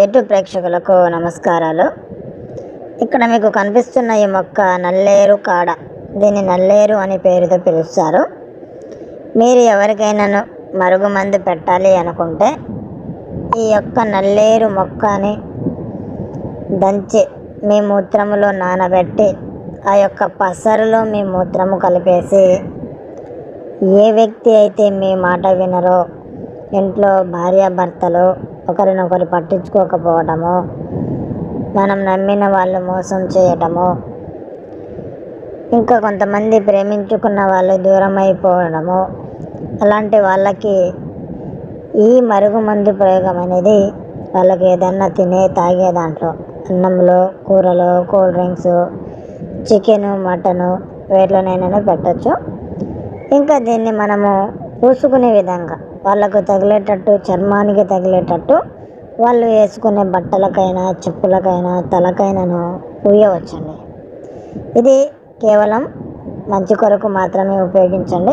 YouTube ప్రేక్షకులకు నమస్కారాలు. ఇక్కడ మీకు కనిపిస్తున్న ఈ మొక్క నల్లేరు కాడ. దీన్ని నల్లేరు అనే పేరుతో పిలుస్తారు. మీరు ఎవరికైనా మరుగుమందు పెట్టాలి అనుకుంటే ఈ యొక్క నల్లేరు మొక్కని దంచి మీ మూత్రములో నానబెట్టి ఆ యొక్క పసరులో మీ మూత్రము కలిపేసి ఏ వ్యక్తి అయితే మీ మాట వినరో ఇంట్లో భార్యాభర్తలు ఒకరినొకరు పట్టించుకోకపోవటము మనం నమ్మిన వాళ్ళు మోసం చేయటము ఇంకా కొంతమంది ప్రేమించుకున్న వాళ్ళు దూరం అయిపోవడము అలాంటి వాళ్ళకి ఈ మరుగుమందు ప్రయోగం అనేది వాళ్ళకి ఏదన్నా తినే తాగే దాంట్లో అన్నంలో కూరలో కూల్ డ్రింక్స్ చికెను మటను వేటిలోనైనా పెట్టచ్చు. ఇంకా దీన్ని మనము పూసుకునే విధంగా వాళ్ళకు తగిలేటట్టు చర్మానికి తగిలేటట్టు వాళ్ళు వేసుకునే బట్టలకైనా చెప్పులకైనా తలకైనాను పూయవచ్చండి. ఇది కేవలం మంచి కొరకు మాత్రమే ఉపయోగించండి.